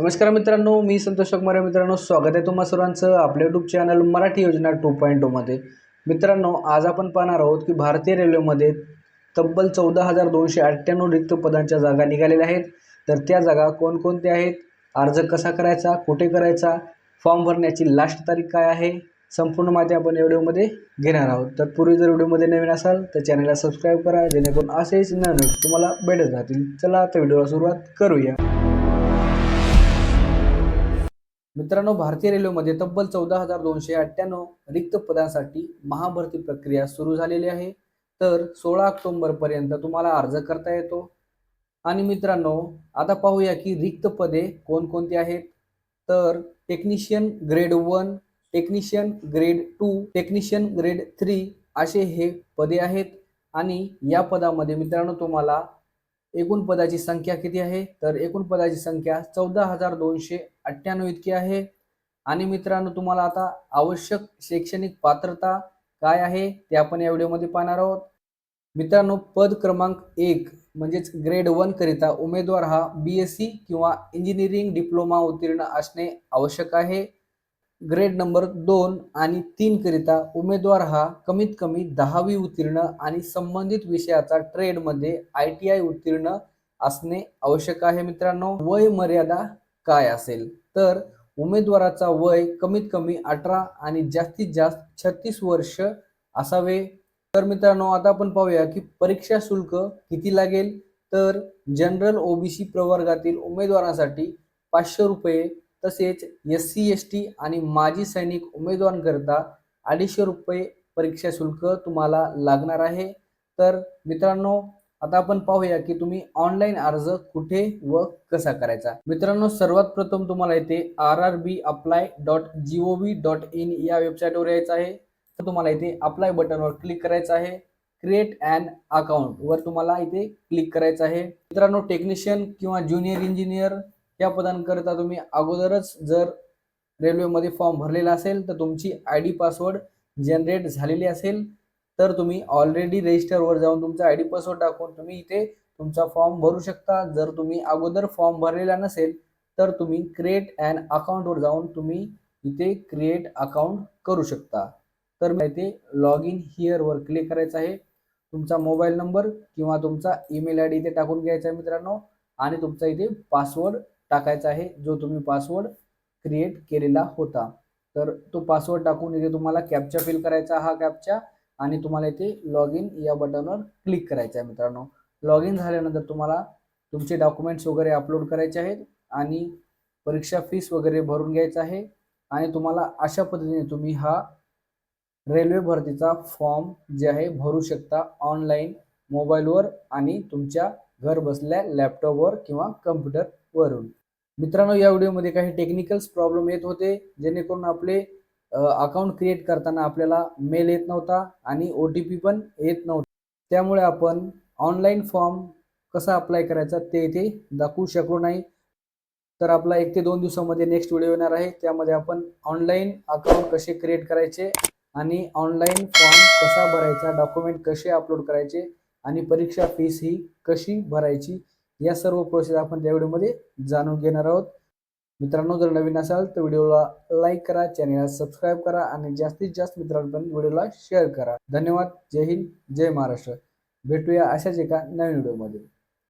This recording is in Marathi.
नमस्कार मित्रांनो मी संतोष कुमार मित्रांनो स्वागत आहे तुम्हा सर्वांचं आपल्या यूट्यूब चॅनल मराठी योजना टू पॉईंट टूमध्ये मित्रांनो आज आपण पाहणार आहोत की भारतीय रेल्वेमध्ये तब्बल चौदा हजार दोनशे अठ्ठ्याण्णव रिक्त पदांच्या जागा निघालेल्या आहेत. तर त्या जागा कोणकोणत्या आहेत? अर्ज कसा करायचा? कुठे करायचा? फॉर्म भरण्याची लास्ट तारीख काय आहे? संपूर्ण माहिती आपण या व्हिडिओमध्ये घेणार आहोत. तर पूर्वी जर व्हिडिओमध्ये नवीन असाल तर चॅनलला सबस्क्राईब करा जेणेकरून असेच नवीन तुम्हाला भेटत राहतील. चला आता व्हिडिओला सुरुवात करूया. मित्रांनो भारतीय रेल्वेमध्ये तब्बल चौदा हजार दोनशे अठ्ठ्याण्णव रिक्त पदांसाठी महाभरती प्रक्रिया सुरू झालेली आहे. तर सोळा ऑक्टोंबरपर्यंत तुम्हाला अर्ज करता येतो. आणि मित्रांनो आता पाहूया की रिक्त पदे कोणकोणती आहेत. तर technician grade one technician grade two technician grade three असे हे पदे आहेत. आणि या पदामध्ये मित्रांनो तुम्हाला एकूण पदाची संख्या किती आहे? तर एकूण पदाची संख्या चौदा हजार दोनशे अठ्ठ्याण्णव इतकी आहे. आणि मित्रांनो तुम्हाला आता आवश्यक शैक्षणिक पात्रता काय आहे ते आपण या व्हिडिओमध्ये पाहणार आहोत. मित्रांनो पद क्रमांक एक म्हणजेच ग्रेड वन करिता उमेदवार हा बी एस सी किंवा इंजिनिअरिंग डिप्लोमा उत्तीर्ण असणे आवश्यक आहे. ग्रेड नंबर दोन आणि तीन करिता उमेदवार हा कमीत कमी दहावी उत्तीर्ण आणि संबंधित विषयाचा ट्रेडमध्ये आय टी आय उत्तीर्ण असणे आवश्यक आहे मित्रांनो. वय मर्यादा काय असेल? तर उमेदवाराचा वय कमीत कमी अठरा आणि जास्तीत जास्त छत्तीस वर्ष असावे. तर मित्रांनो आता आपण पाहूया की परीक्षा शुल्क किती लागेल? तर जनरल ओबीसी प्रवर्गातील उमेदवारांसाठी पाचशे रुपये तसेच एस सी एस टी आणि माजी सैनिक उमेदवारांकरता अडीचशे रुपये परीक्षा शुल्क तुम्हाला लागणार आहे. तर मित्रांनो आता आपण पाहूया की तुम्ही ऑनलाईन अर्ज कुठे व कसा करायचा? मित्रांनो सर्वात प्रथम तुम्हाला इथे R R B apply dot G O V dot in या वेबसाईटवर यायचं आहे. तर तुम्हाला इथे अप्लाय बटनवर क्लिक करायचं आहे. क्रिएट अँड अकाउंट वर तुम्हाला इथे क्लिक करायचं आहे. मित्रांनो टेक्निशियन किंवा ज्युनियर इंजिनियर या पदांकरिता तुम्ही अगोदरच जर रेल्वेमध्ये फॉर्म भरलेला असेल तर तुमची आय डी पासवर्ड जनरेट झालेली असेल. तर तुम्ही ऑलरेडी रजिस्टरवर जाऊन तुमचा आय डी पासवर्ड टाकून तुम्ही इथे तुमचा फॉर्म भरू शकता. जर तुम्ही अगोदर फॉर्म भरलेला नसेल तर तुम्ही क्रिएट अँड अकाउंटवर जाऊन तुम्ही इथे क्रिएट अकाउंट करू शकता. तर इथे लॉग इन हिअरवर क्लिक करायचं आहे. तुमचा मोबाईल नंबर किंवा तुमचा ईमेल आय डी इथे टाकून घ्यायचा आहे मित्रांनो. आणि तुमचा इथे पासवर्ड टाकायचा आहे जो तुम्ही पासवर्ड क्रिएट केलेला होता. तर तो पासवर्ड टाकून इथे तुम्हाला कॅपचा फिल करायचा हा कॅपचा आणि तुम्हाला इथे लॉग इन या बटनवर क्लिक करायचं आहे मित्रांनो. लॉग इन झाल्यानंतर तुम्हाला तुमचे डॉक्युमेंट्स वगैरे अपलोड करायचे आहेत आणि परीक्षा फीस वगैरे भरून घ्यायचं आहे. आणि तुम्हाला अशा पद्धतीने तुम्ही हा रेल्वे भरतीचा फॉर्म जे आहे भरू शकता ऑनलाईन मोबाईलवर आणि तुमच्या घर बसल्या लॅपटॉपवर किंवा कम्प्युटरवरून मित्रांनो या व्हिडिओमध्ये काही टेक्निकल्स प्रॉब्लेम येत होते. जेणेकरून आपले अकाउंट क्रिएट करताना आपल्याला मेल येत नव्हता आणि ओ टी पी पण येत नव्हता. त्यामुळे आपण ऑनलाईन फॉर्म कसा अप्लाय करायचा ते इथे दाखवू शकलो नाही. तर आपला एक ते दोन दिवसामध्ये नेक्स्ट व्हिडिओ येणार आहे. त्यामध्ये आपण ऑनलाईन अकाउंट कसे क्रिएट करायचे आणि ऑनलाईन फॉर्म कसा भरायचा डॉक्युमेंट कसे अपलोड करायचे आणि परीक्षा फीस ही कशी भरायची या सर्व प्रोसेस आपण त्या व्हिडिओमध्ये जाणून घेणार आहोत. मित्रांनो जर नवीन असाल तर व्हिडिओला लाईक करा चॅनलला सबस्क्राईब करा आणि जास्तीत जास्त मित्रांपर्यंत व्हिडिओला शेअर करा. धन्यवाद. जय हिंद. जय महाराष्ट्र. भेटूया अशाच एका नवीन व्हिडिओमध्ये.